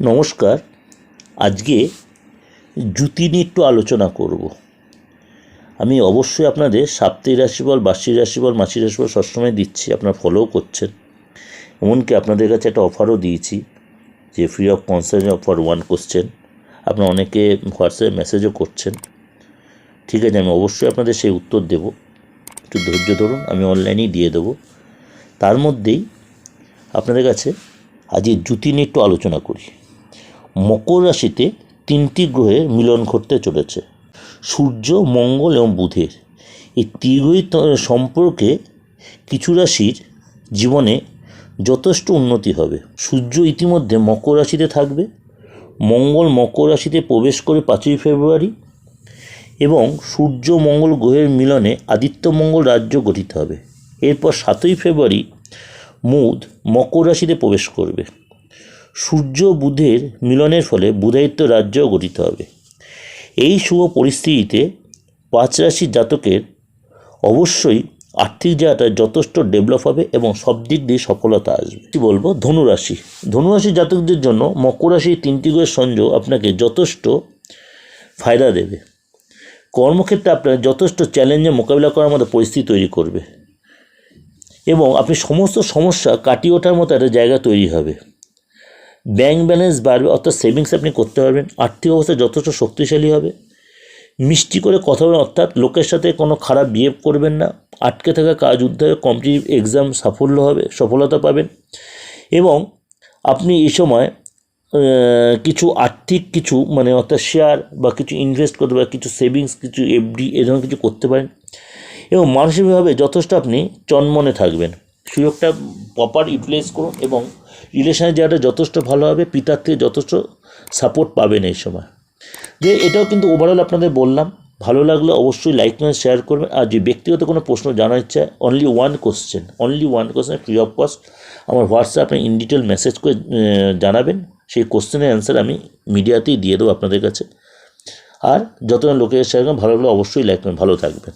নমস্কার। আজকে জুতি নিয়ে একটু আলোচনা করব। আমি অবশ্যই আপনাদের সাপ্তাহিক রাশিফল, বার্ষিক রাশিফল, মাসিক রাশিফল সবসময় দিচ্ছি, আপনারা ফলোও করছেন। এমনকি আপনাদের কাছে একটা অফারও দিয়েছি যে free of concern offer one question আপনারা অনেকে হোয়াটসঅ্যাপে মেসেজও করছেন। ঠিক আছে, আমি অবশ্যই আপনাদের সেই উত্তর দেব। একটু ধৈর্য ধরুন, আমি অনলাইনেই দিয়ে দেবো। তার মধ্যেই আপনাদের কাছে আজকে জুতি নিয়ে একটু আলোচনা করি। মকর রাশিতে তিনটি গ্রহের মিলন ঘটতে চলেছে, সূর্য, মঙ্গল এবং বুধের। এই তীব্রই সম্পর্কে কিছু রাশির জীবনে যথেষ্ট উন্নতি হবে। সূর্য ইতিমধ্যে মকর রাশিতে থাকবে, মঙ্গল মকর রাশিতে প্রবেশ করে পাঁচই ফেব্রুয়ারি এবং সূর্য, মঙ্গল গ্রহের মিলনে আদিত্য মঙ্গল রাজ্য গঠিত হবে। এরপর সাতই ফেব্রুয়ারি মুদ মকর রাশিতে প্রবেশ করবে। সূর্য বুধের মিলনের ফলে বুধায়িত্ব রাজ্য গঠিত হবে। এই শুভ পরিস্থিতিতে পাঁচ রাশির জাতকের অবশ্যই আর্থিক জায়গাটা যথেষ্ট ডেভেলপ হবে এবং সব দিক দিয়ে সফলতা আসবে। কি বলব? ধনুরাশি। ধনুরাশি জাতকদের জন্য মকর রাশির তিনটি গ্রহের সংযোগ আপনাকে যথেষ্ট ফায়দা দেবে। কর্মক্ষেত্রে আপনার যথেষ্ট চ্যালেঞ্জের মোকাবিলা করার মতো পরিস্থিতি তৈরি করবে। এবং আপনি সমস্ত সমস্যা কাটিয়ে ওঠার মতো একটা জায়গা তৈরি হবে। ব্যাংক ব্যালেন্স বাড়বে, অর্থাৎ সেভিংস আপনি করতে পারবেন, আর্থিক অবস্থা যথেষ্ট শক্তিশালী হবে। মিষ্টি করে কথা বলেন, অর্থাৎ লোকের সাথে কোনো খারাপ বিহেভ করবেন না, আটকে থাকা কাজ উদ্ধারে কম্পিটিটিভ এক্সাম সাফল্য হবে, সফলতা পাবেন। এবং আপনি এই সময় কিছু আর্থিক কিছু মানে অর্থাৎ শেয়ার বা কিছু ইনভেস্ট করতে পারেন, কিছু সেভিংস কিছু এফডি এ ধরনের কিছু করতে পারেন। এবং মানসিকভাবে যথেষ্ট আপনি চনমনে থাকবেন। সুযোগটা প্রপার ইউটিলাইজ করুন এবং রিলেশনের জায়গাটা যথেষ্ট ভালো হবে, পিতার থেকে যথেষ্ট সাপোর্ট পাবেন এই সময়। যে এটাও কিন্তু ওভারঅল আপনাদের বললাম, ভালো লাগলে অবশ্যই লাইক করে শেয়ার করবেন। আর যে ব্যক্তিগত কোনো প্রশ্ন জানার ইচ্ছা only one question only one question free of cost আমার হোয়াটসঅ্যাপে ইন ডিটেল মেসেজ করে জানাবেন। সেই কোশ্চেনের অ্যান্সার আমি মিডিয়াতেই দিয়ে দেবো আপনাদের কাছে। আর যতজন লোকের শেয়ার করবেন ভালো লাগলে অবশ্যই লাইক করবেন। ভালো থাকবেন।